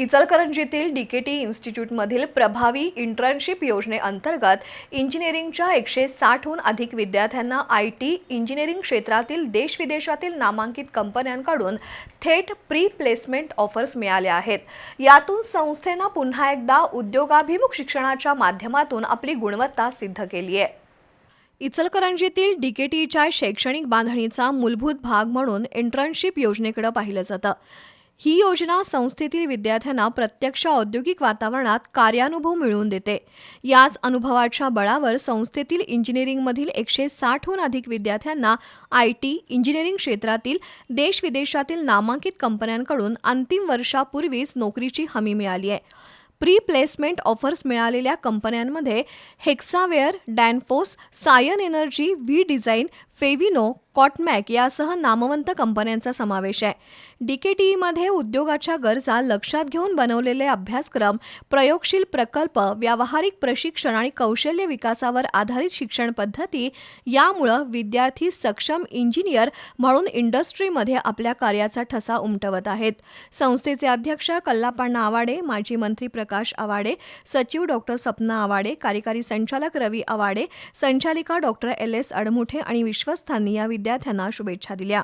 इचलकरंजीतील DKT इन्स्टिट्यूटमधील प्रभावी internship योजनेअंतर्गत इंजिनिअरिंगच्या एकशे साठहून अधिक विद्यार्थ्यांना आय टी इंजिनिअरिंग क्षेत्रातील देशविदेशातील नामांकित कंपन्यांकडून थेट प्री प्लेसमेंट ऑफर्स मिळाल्या आहेत. यातून संस्थेनं पुन्हा एकदा उद्योगाभिमुख शिक्षणाच्या माध्यमातून आपली गुणवत्ता सिद्ध केली आहे. इचलकरंजीतील डीकेटीच्या शैक्षणिक बांधणीचा मूलभूत भाग म्हणून इंटर्नशिप योजनेकडे पाहिलं जातं. ही योजना संस्थेतील विद्यार्थ्यांना प्रत्यक्ष औद्योगिक वातावरणात कार्यानुभव मिळवून देते. याच अनुभवाच्या बळावर संस्थेतील इंजिनिअरिंगमधील एकशे साठहून अधिक विद्यार्थ्यांना आय टी इंजिनिअरिंग क्षेत्रातील देशविदेशातील नामांकित कंपन्यांकडून अंतिम वर्षापूर्वीच नोकरीची हमी मिळाली आहे. प्री प्लेसमेंट ऑफर्स मिळालेल्या कंपन्यांमध्ये Hexaware Danfoss Cyan energy V design फेविनो Cotmac यासह नामवंत कंपन्यांचा समावेश आहे. डीकेटीईमध्ये उद्योगाच्या गरजा लक्षात घेऊन बनवलेले अभ्यासक्रम प्रयोगशील प्रकल्प व्यावहारिक प्रशिक्षण आणि कौशल्य विकासावर आधारित शिक्षण पद्धती यामुळं विद्यार्थी सक्षम इंजिनियर म्हणून इंडस्ट्रीमध्ये आपल्या कार्याचा ठसा उमटवत आहेत. संस्थेचे अध्यक्ष कल्लापण्णा आवाडे माजी मंत्री प्रकाश आवाडे सचिव डॉक्टर सपना आवाडे कार्यकारी संचालक रवी आवाडे संचालिका डॉक्टर एल. एस. अडमुठे आणि विश्वस्तांनी या विद्यार्थ्यांना शुभेच्छा दिल्या.